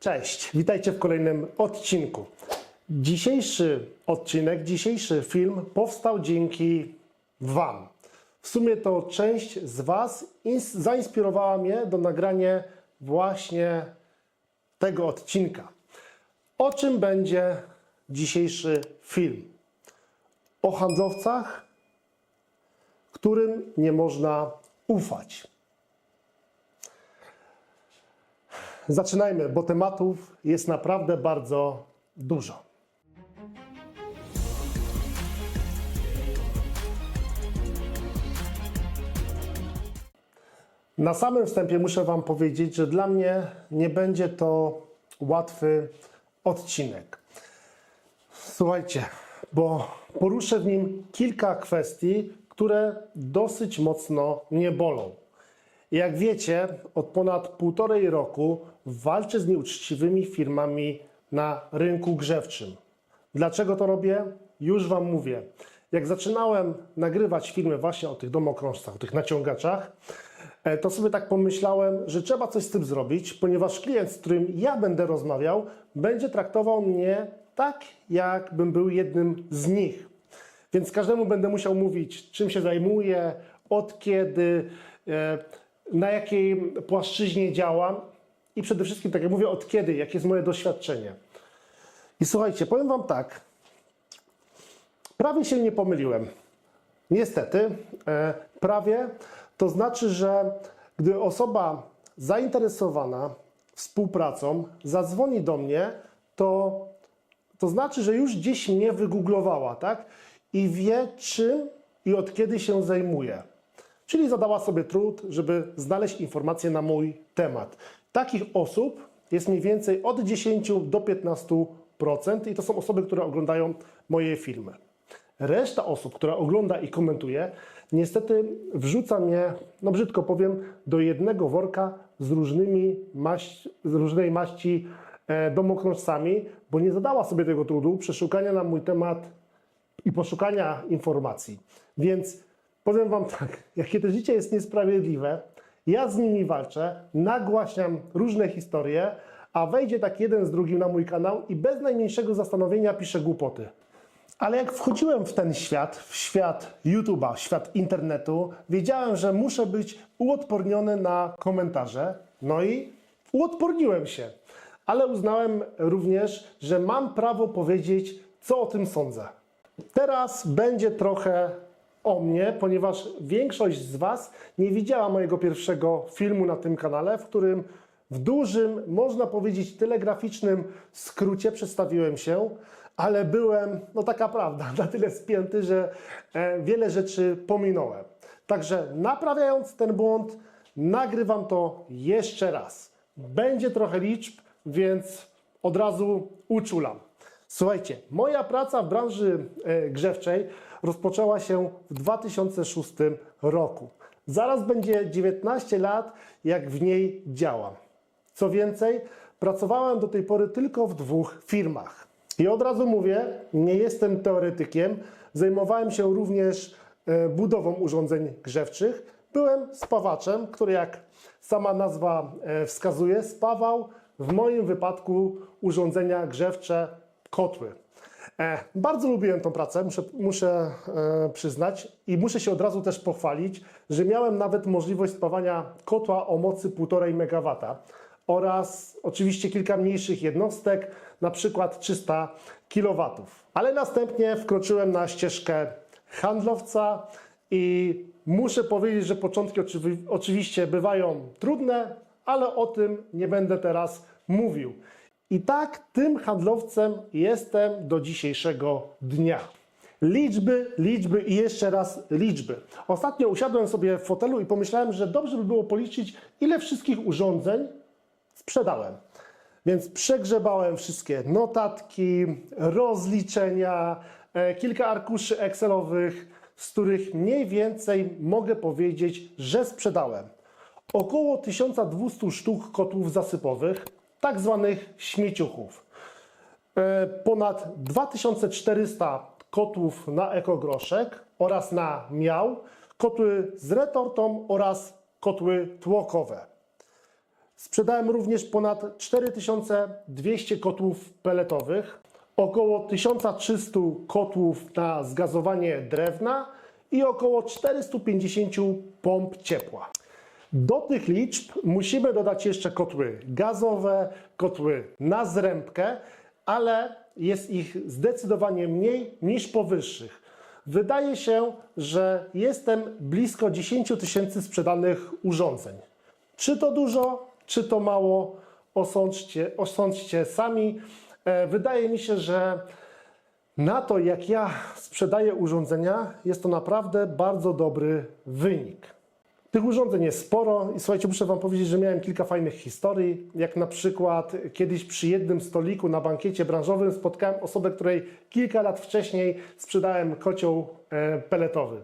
Cześć, witajcie w kolejnym odcinku. Dzisiejszy odcinek, dzisiejszy film powstał dzięki Wam. W sumie to część z Was ins- zainspirowała mnie do nagrania właśnie tego odcinka. O czym będzie dzisiejszy film? O handlowcach, którym nie można ufać. Zaczynajmy, bo tematów jest naprawdę bardzo dużo. Na samym wstępie muszę Wam powiedzieć, że dla mnie nie będzie to łatwy odcinek. Słuchajcie, bo poruszę w nim kilka kwestii, które dosyć mocno mnie bolą. Jak wiecie, od ponad półtorej roku walczę z nieuczciwymi firmami na rynku grzewczym. Dlaczego to robię? Już Wam mówię. Jak zaczynałem nagrywać filmy właśnie o tych domokrążcach, o tych naciągaczach, e, to sobie tak pomyślałem, że trzeba coś z tym zrobić, ponieważ klient, z którym ja będę rozmawiał, będzie traktował mnie tak, jakbym był jednym z nich. Więc każdemu będę musiał mówić, czym się zajmuję, od kiedy, e, na jakiej płaszczyźnie działam i przede wszystkim, tak jak mówię, od kiedy, jakie jest moje doświadczenie. I słuchajcie, powiem Wam tak, prawie się nie pomyliłem. Niestety, e, prawie to znaczy, że gdy osoba zainteresowana współpracą zadzwoni do mnie, to to znaczy, że już gdzieś mnie wygooglowała, tak? I wie, czym i od kiedy się zajmuje. Czyli zadała sobie trud, żeby znaleźć informacje na mój temat. Takich osób jest mniej więcej od 10 do 15% i to są osoby, które oglądają moje filmy. Reszta osób, która ogląda i komentuje, niestety wrzuca mnie, no brzydko powiem, do jednego worka z różnymi maść, z różnej maści e, domokrążcami, bo nie zadała sobie tego trudu przeszukania na mój temat i poszukania informacji. Więc powiem Wam tak, jakie to życie jest niesprawiedliwe, ja z nimi walczę, nagłaśniam różne historie, a wejdzie tak jeden z drugim na mój kanał i bez najmniejszego zastanowienia pisze głupoty. Ale jak wchodziłem w ten świat, w świat YouTube'a, w świat internetu, wiedziałem, że muszę być uodporniony na komentarze. No i uodporniłem się. Ale uznałem również, że mam prawo powiedzieć, co o tym sądzę. Teraz będzie trochę o mnie, ponieważ większość z Was nie widziała mojego pierwszego filmu na tym kanale, w którym w dużym, można powiedzieć, telegraficznym skrócie przedstawiłem się, ale byłem, no taka prawda, na tyle spięty, że e, wiele rzeczy pominąłem. Także naprawiając ten błąd, nagrywam to jeszcze raz. Będzie trochę liczb, więc od razu uczulam. Słuchajcie, moja praca w branży e, grzewczej rozpoczęła się w 2006 roku. Zaraz będzie 19 lat, jak w niej działam. Co więcej, pracowałem do tej pory tylko w dwóch firmach. I od razu mówię, nie jestem teoretykiem. Zajmowałem się również e, budową urządzeń grzewczych. Byłem spawaczem, który jak sama nazwa e, wskazuje, spawał w moim wypadku urządzenia grzewcze, kotły. E, bardzo lubiłem tą pracę, muszę, muszę e, przyznać i muszę się od razu też pochwalić, że miałem nawet możliwość spawania kotła o mocy 1,5 MW oraz oczywiście kilka mniejszych jednostek, na przykład 300 kW. Ale następnie wkroczyłem na ścieżkę handlowca i muszę powiedzieć, że początki oczywi- oczywiście bywają trudne, ale o tym nie będę teraz mówił. I tak tym handlowcem jestem do dzisiejszego dnia. Liczby, liczby i jeszcze raz liczby. Ostatnio usiadłem sobie w fotelu i pomyślałem, że dobrze by było policzyć, ile wszystkich urządzeń sprzedałem. Więc przegrzebałem wszystkie notatki, rozliczenia, e, kilka arkuszy Excelowych, z których mniej więcej mogę powiedzieć, że sprzedałem około 1200 sztuk kotłów zasypowych, tak zwanych śmieciuchów. E, Ponad 2400 kotłów na ekogroszek oraz na miał, kotły z retortą oraz kotły tłokowe. Sprzedałem również ponad 4200 kotłów peletowych, około 1300 kotłów na zgazowanie drewna i około 450 pomp ciepła. Do tych liczb musimy dodać jeszcze kotły gazowe, kotły na zrębkę, ale jest ich zdecydowanie mniej niż powyższych. Wydaje się, że jestem blisko 10 tysięcy sprzedanych urządzeń. Czy to dużo, czy to mało, osądźcie, osądźcie sami. E, Wydaje mi się, że na to, jak ja sprzedaję urządzenia, jest to naprawdę bardzo dobry wynik. Tych urządzeń jest sporo i słuchajcie, muszę Wam powiedzieć, że miałem kilka fajnych historii, jak na przykład kiedyś przy jednym stoliku na bankiecie branżowym spotkałem osobę, której kilka lat wcześniej sprzedałem kocioł e, peletowy.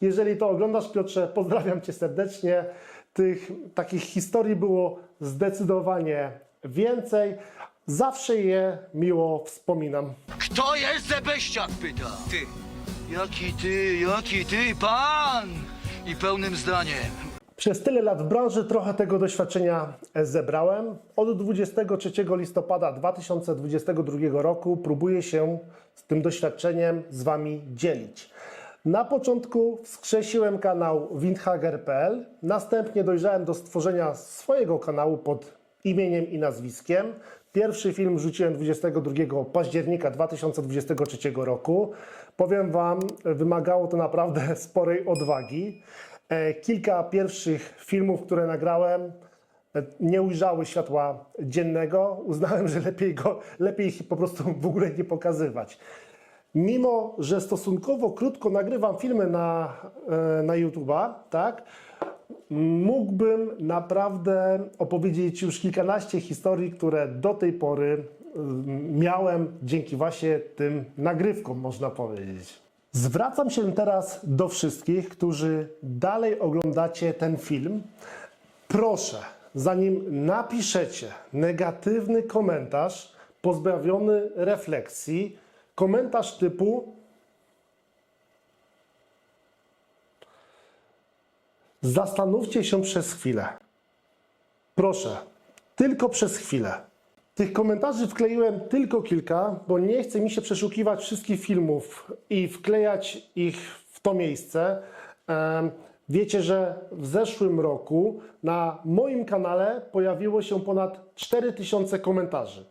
Jeżeli to oglądasz, Piotrze, pozdrawiam Cię serdecznie. Tych takich historii było zdecydowanie więcej. Zawsze je miło wspominam. Kto jest Zebeściak, pyta. Ty. Jaki ty, jaki ty, pan! I pełnym zdaniem. Przez tyle lat w branży trochę tego doświadczenia zebrałem. Od 23 listopada 2022 roku próbuję się z tym doświadczeniem z Wami dzielić. Na początku wskrzesiłem kanał windhager.pl, następnie dojrzałem do stworzenia swojego kanału pod imieniem i nazwiskiem. Pierwszy film wrzuciłem 22 października 2023 roku. Powiem Wam, wymagało to naprawdę sporej odwagi. E, Kilka pierwszych filmów, które nagrałem, e, nie ujrzały światła dziennego. Uznałem, że lepiej, go, lepiej ich po prostu w ogóle nie pokazywać. Mimo, że stosunkowo krótko nagrywam filmy na, e, na YouTube'a, tak, mógłbym naprawdę opowiedzieć już kilkanaście historii, które do tej pory miałem dzięki właśnie tym nagrywkom, można powiedzieć. Zwracam się teraz do wszystkich, którzy dalej oglądacie ten film. Proszę, zanim napiszecie negatywny komentarz pozbawiony refleksji, komentarz typu Zastanówcie się przez chwilę. Proszę, tylko przez chwilę. Tych komentarzy wkleiłem tylko kilka, bo nie chce mi się przeszukiwać wszystkich filmów i wklejać ich w to miejsce. Wiecie, że w zeszłym roku na moim kanale pojawiło się ponad 4000 komentarzy.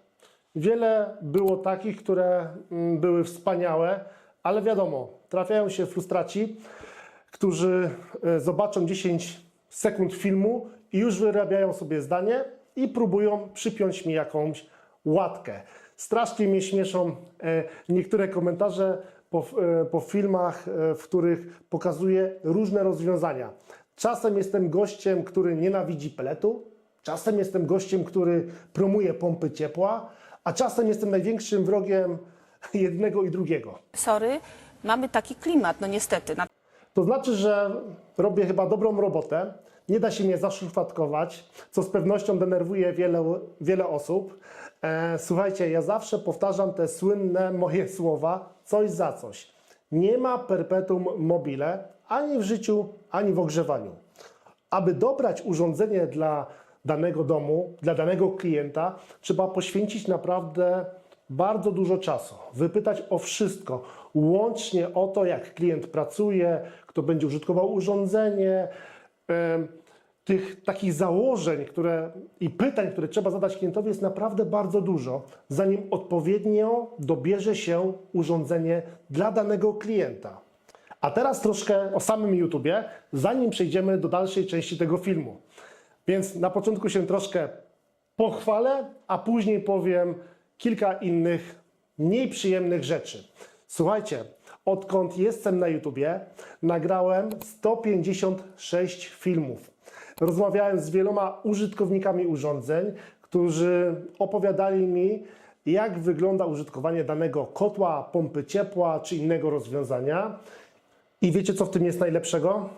Wiele było takich, które mm, były wspaniałe, ale wiadomo, trafiają się frustraci, którzy e, zobaczą 10 sekund filmu i już wyrabiają sobie zdanie i próbują przypiąć mi jakąś łatkę. Strasznie mnie śmieszą e, niektóre komentarze po, e, po filmach, e, w których pokazuję różne rozwiązania. Czasem jestem gościem, który nienawidzi peletu, czasem jestem gościem, który promuje pompy ciepła, a czasem jestem największym wrogiem jednego i drugiego. sorry, mamy taki klimat, no niestety. To znaczy, że robię chyba dobrą robotę. Nie da się mnie zaszufladkować, co z pewnością denerwuje wiele, wiele osób. E, słuchajcie, ja zawsze powtarzam te słynne moje słowa: coś za coś. Nie ma perpetuum mobile ani w życiu, ani w ogrzewaniu. Aby dobrać urządzenie dla danego domu, dla danego klienta, trzeba poświęcić naprawdę bardzo dużo czasu. Wypytać o wszystko, łącznie o to, jak klient pracuje, kto będzie użytkował urządzenie, tych takich założeń które, i pytań, które trzeba zadać klientowi, jest naprawdę bardzo dużo, zanim odpowiednio dobierze się urządzenie dla danego klienta. A teraz troszkę o samym YouTubie, zanim przejdziemy do dalszej części tego filmu. Więc na początku się troszkę pochwalę, a później powiem kilka innych mniej przyjemnych rzeczy. Słuchajcie, odkąd jestem na YouTubie, nagrałem 156 filmów. Rozmawiałem z wieloma użytkownikami urządzeń, którzy opowiadali mi, jak wygląda użytkowanie danego kotła, pompy ciepła czy innego rozwiązania. I wiecie, co w tym jest najlepszego?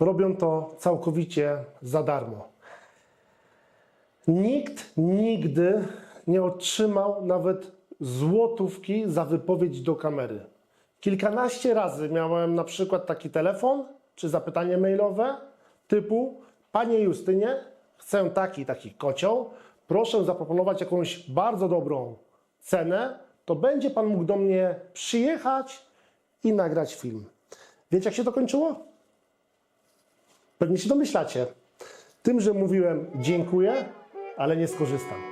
Robią to całkowicie za darmo. Nikt nigdy nie otrzymał nawet złotówki za wypowiedź do kamery. Kilkanaście razy miałem na przykład taki telefon czy zapytanie mailowe typu Panie Justynie, chcę taki, taki kocioł, proszę zaproponować jakąś bardzo dobrą cenę, to będzie Pan mógł do mnie przyjechać i nagrać film. Wiecie, jak się to kończyło? Pewnie się domyślacie. Tym, że mówiłem dziękuję, ale nie skorzystam.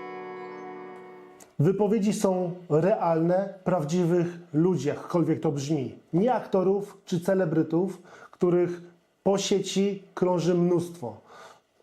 Wypowiedzi są realne, prawdziwych ludzi, jakkolwiek to brzmi. Nie aktorów czy celebrytów, których po sieci krąży mnóstwo.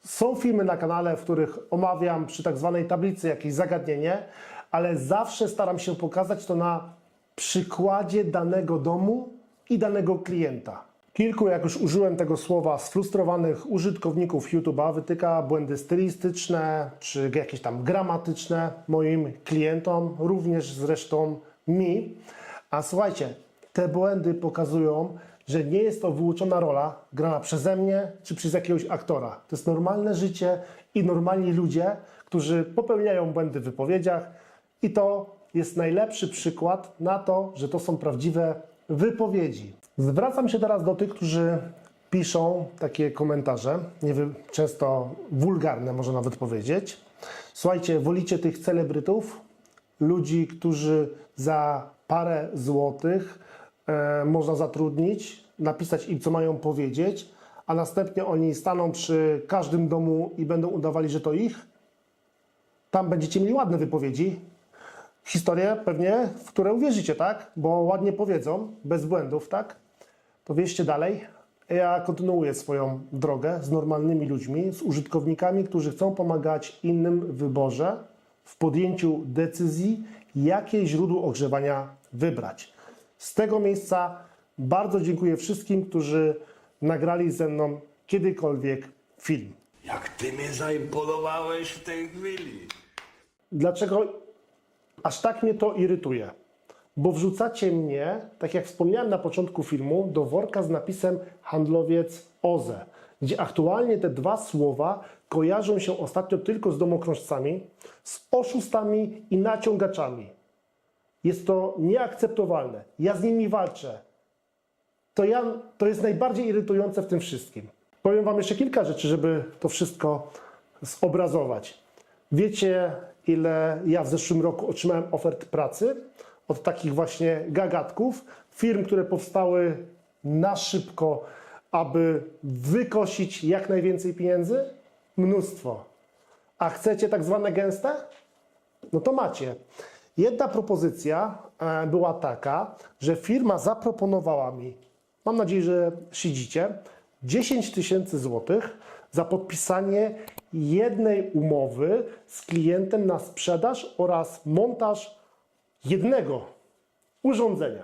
Są filmy na kanale, w których omawiam przy tak zwanej tablicy jakieś zagadnienie, ale zawsze staram się pokazać to na przykładzie danego domu i danego klienta. Kilku, jak już użyłem tego słowa, sfrustrowanych użytkowników YouTube'a wytyka błędy stylistyczne czy jakieś tam gramatyczne moim klientom, również zresztą mi. A słuchajcie, te błędy pokazują, że nie jest to wyuczona rola grana przeze mnie czy przez jakiegoś aktora. To jest normalne życie i normalni ludzie, którzy popełniają błędy w wypowiedziach i to jest najlepszy przykład na to, że to są prawdziwe wypowiedzi. Zwracam się teraz do tych, którzy piszą takie komentarze, nie wiem, często wulgarne, można nawet powiedzieć. Słuchajcie, wolicie tych celebrytów, ludzi, którzy za parę złotych e, można zatrudnić, napisać im, co mają powiedzieć, a następnie oni staną przy każdym domu i będą udawali, że to ich. Tam będziecie mieli ładne wypowiedzi, historie pewnie, w które uwierzycie, tak? Bo ładnie powiedzą, bez błędów, tak? To dalej. Ja kontynuuję swoją drogę z normalnymi ludźmi, z użytkownikami, którzy chcą pomagać innym w wyborze, w podjęciu decyzji, jakie źródło ogrzewania wybrać. Z tego miejsca bardzo dziękuję wszystkim, którzy nagrali ze mną kiedykolwiek film. Jak ty mnie zaimponowałeś w tej chwili. Dlaczego aż tak mnie to irytuje? Bo wrzucacie mnie, tak jak wspomniałem na początku filmu, do worka z napisem handlowiec OZE, gdzie aktualnie te dwa słowa kojarzą się ostatnio tylko z domokrążcami, z oszustami i naciągaczami. Jest to nieakceptowalne. Ja z nimi walczę. To, ja, to jest najbardziej irytujące w tym wszystkim. Powiem Wam jeszcze kilka rzeczy, żeby to wszystko zobrazować. Wiecie, ile ja w zeszłym roku otrzymałem ofert pracy od takich właśnie gagatków, firm, które powstały na szybko, aby wykosić jak najwięcej pieniędzy? Mnóstwo. A chcecie tak zwane gęste? No to macie. Jedna propozycja e, była taka, że firma zaproponowała mi, mam nadzieję, że siedzicie, 10 tysięcy złotych za podpisanie jednej umowy z klientem na sprzedaż oraz montaż jednego urządzenia.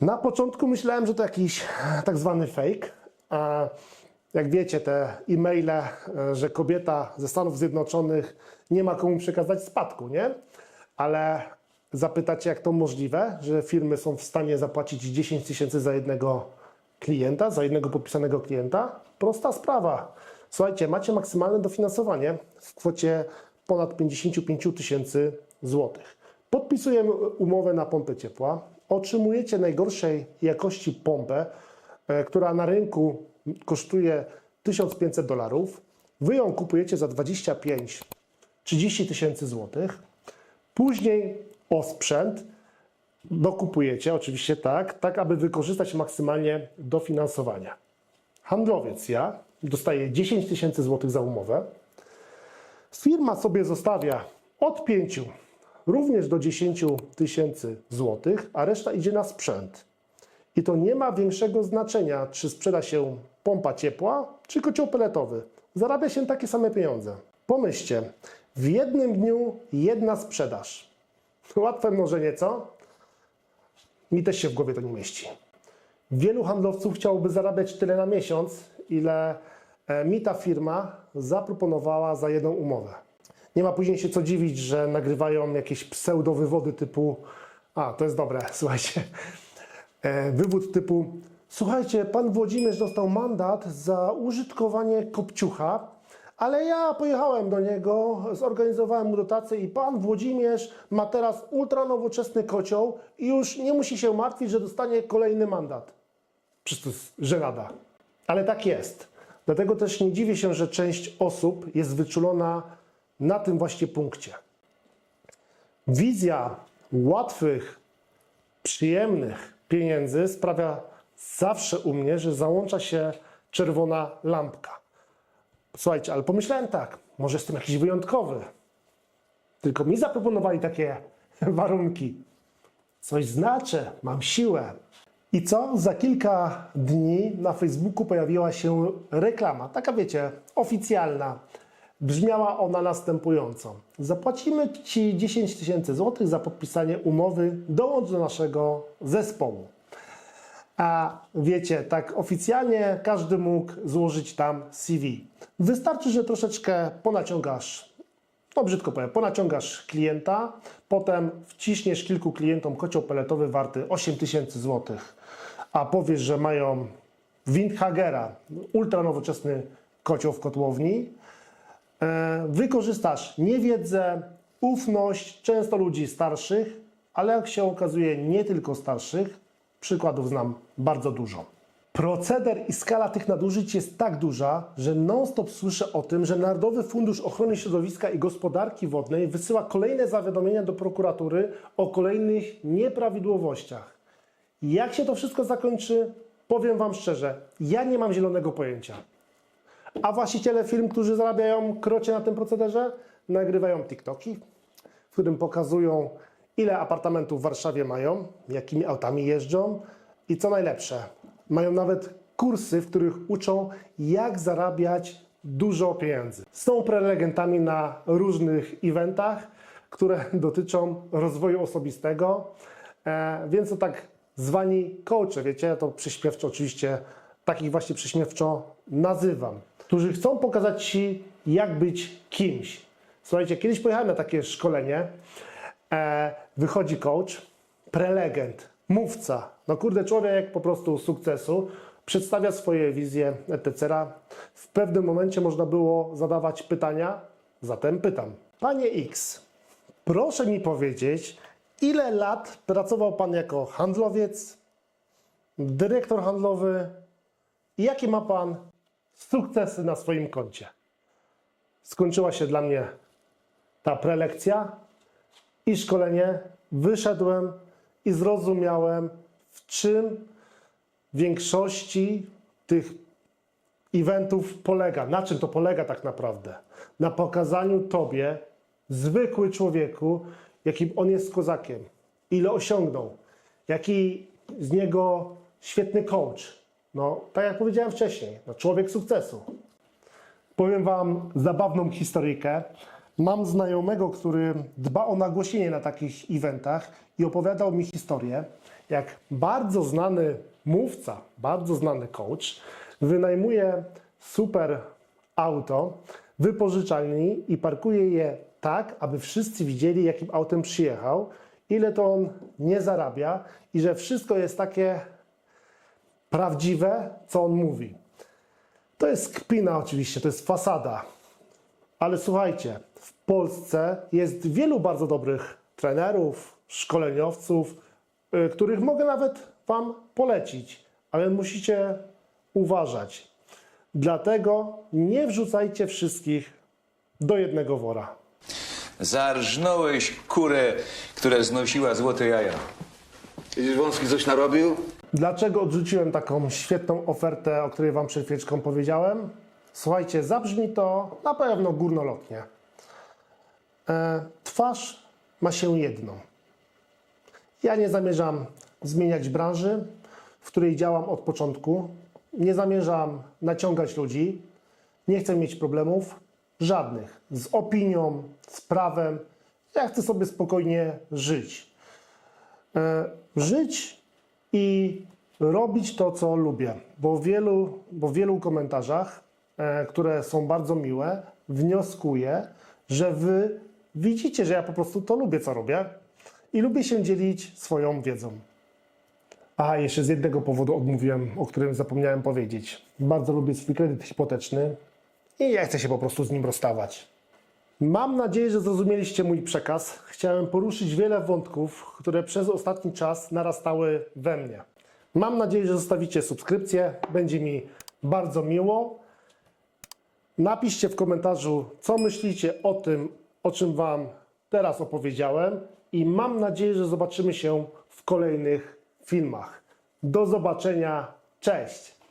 Na początku myślałem, że to jakiś tak zwany fake. A jak wiecie, te e-maile, e, że kobieta ze Stanów Zjednoczonych nie ma komu przekazać spadku, nie? Ale zapytacie, jak to możliwe, że firmy są w stanie zapłacić 10 tysięcy za jednego klienta, za jednego podpisanego klienta? Prosta sprawa. Słuchajcie, macie maksymalne dofinansowanie w kwocie ponad 55 tysięcy złotych. Podpisujemy umowę na pompę ciepła. Otrzymujecie najgorszej jakości pompę, e, która na rynku kosztuje 1500 dolarów. Wy ją kupujecie za 25-30 tysięcy złotych. Później osprzęt dokupujecie, oczywiście tak, tak aby wykorzystać maksymalnie dofinansowania. Handlowiec ja dostaję 10 tysięcy złotych za umowę. Firma sobie zostawia od 5 również do 10 tysięcy złotych, a reszta idzie na sprzęt. I to nie ma większego znaczenia, czy sprzeda się pompa ciepła, czy kocioł peletowy. Zarabia się takie same pieniądze. Pomyślcie, w jednym dniu jedna sprzedaż. Łatwe mnożenie, co? Mi też się w głowie to nie mieści. Wielu handlowców chciałoby zarabiać tyle na miesiąc, ile e, mi ta firma zaproponowała za jedną umowę. Nie ma później się co dziwić, że nagrywają jakieś pseudowywody typu a, to jest dobre, słuchajcie. E, Wywód typu słuchajcie, pan Włodzimierz dostał mandat za użytkowanie kopciucha, ale ja pojechałem do niego, zorganizowałem mu dotację i pan Włodzimierz ma teraz ultranowoczesny kocioł i już nie musi się martwić, że dostanie kolejny mandat. Przecież to jest żenada. Ale tak jest. Dlatego też nie dziwię się, że część osób jest wyczulona na tym właśnie punkcie. Wizja łatwych, przyjemnych pieniędzy sprawia zawsze u mnie, że załącza się czerwona lampka. Słuchajcie, ale pomyślałem tak, może jestem jakiś wyjątkowy. Tylko mi zaproponowali takie warunki. Coś znaczę, mam siłę. I co? Za kilka dni na Facebooku pojawiła się reklama, taka wiecie, oficjalna. Brzmiała ona następująco. Zapłacimy Ci 10 tysięcy złotych za podpisanie umowy, dołącz do naszego zespołu. A wiecie, tak oficjalnie każdy mógł złożyć tam CV. Wystarczy, że troszeczkę ponaciągasz, no brzydko powiem, ponaciągasz klienta, potem wciśniesz kilku klientom kocioł peletowy warty 8 tysięcy złotych, a powiesz, że mają Windhagera, ultra nowoczesny kocioł w kotłowni, wykorzystasz niewiedzę, ufność często ludzi starszych, ale jak się okazuje, nie tylko starszych. Przykładów znam bardzo dużo. Proceder i skala tych nadużyć jest tak duża, że non-stop słyszę o tym, że Narodowy Fundusz Ochrony Środowiska i Gospodarki Wodnej wysyła kolejne zawiadomienia do prokuratury o kolejnych nieprawidłowościach. Jak się to wszystko zakończy, powiem Wam szczerze, ja nie mam zielonego pojęcia. A właściciele firm, którzy zarabiają krocie na tym procederze, nagrywają TikToki, w którym pokazują, ile apartamentów w Warszawie mają, jakimi autami jeżdżą i co najlepsze, mają nawet kursy, w których uczą, jak zarabiać dużo pieniędzy. Są prelegentami na różnych eventach, które dotyczą rozwoju osobistego, e, więc to tak zwani coache, wiecie, to przyśpiewczo oczywiście, takich właśnie przyśmiewczo nazywam, którzy chcą pokazać Ci, jak być kimś. Słuchajcie, kiedyś pojechałem na takie szkolenie, e, wychodzi coach, prelegent, mówca, no kurde, człowiek po prostu sukcesu, przedstawia swoje wizje, etc. W pewnym momencie można było zadawać pytania, zatem pytam. Panie X, proszę mi powiedzieć, ile lat pracował Pan jako handlowiec, dyrektor handlowy i jakie ma Pan sukcesy na swoim koncie? Skończyła się dla mnie ta prelekcja i szkolenie. Wyszedłem i zrozumiałem, w czym większości tych eventów polega. Na czym to polega tak naprawdę? Na pokazaniu Tobie, zwykły człowieku, jakim on jest kozakiem, ile osiągnął, jaki z niego świetny coach. No, tak jak powiedziałem wcześniej, no, człowiek sukcesu. Powiem Wam zabawną historyjkę. Mam znajomego, który dba o nagłośnienie na takich eventach i opowiadał mi historię, jak bardzo znany mówca, bardzo znany coach wynajmuje super auto wypożyczalni i parkuje je tak, aby wszyscy widzieli, jakim autem przyjechał, ile to on nie zarabia i że wszystko jest takie prawdziwe, co on mówi. To jest kpina oczywiście, to jest fasada. Ale słuchajcie, w Polsce jest wielu bardzo dobrych trenerów, szkoleniowców, y, których mogę nawet Wam polecić, ale musicie uważać. Dlatego nie wrzucajcie wszystkich do jednego wora. Zarżnąłeś kurę, która znosiła złote jaja. Widzisz, Wąski coś narobił? Dlaczego odrzuciłem taką świetną ofertę, o której Wam przed chwileczką powiedziałem? Słuchajcie, zabrzmi to na pewno górnolotnie. E, twarz ma się jedną. Ja nie zamierzam zmieniać branży, w której działam od początku. Nie zamierzam naciągać ludzi. Nie chcę mieć problemów żadnych z opinią, z prawem. Ja chcę sobie spokojnie żyć. E, żyć i robić to, co lubię. Bo w wielu, bo w wielu komentarzach, e, które są bardzo miłe, wnioskuję, że wy widzicie, że ja po prostu to lubię, co robię i lubię się dzielić swoją wiedzą. A jeszcze z jednego powodu odmówiłem, o którym zapomniałem powiedzieć. Bardzo lubię swój kredyt hipoteczny i nie chcę się po prostu z nim rozstawać. Mam nadzieję, że zrozumieliście mój przekaz. Chciałem poruszyć wiele wątków, które przez ostatni czas narastały we mnie. Mam nadzieję, że zostawicie subskrypcję. Będzie mi bardzo miło. Napiszcie w komentarzu, co myślicie o tym, o czym Wam teraz opowiedziałem i mam nadzieję, że zobaczymy się w kolejnych filmach. Do zobaczenia, cześć!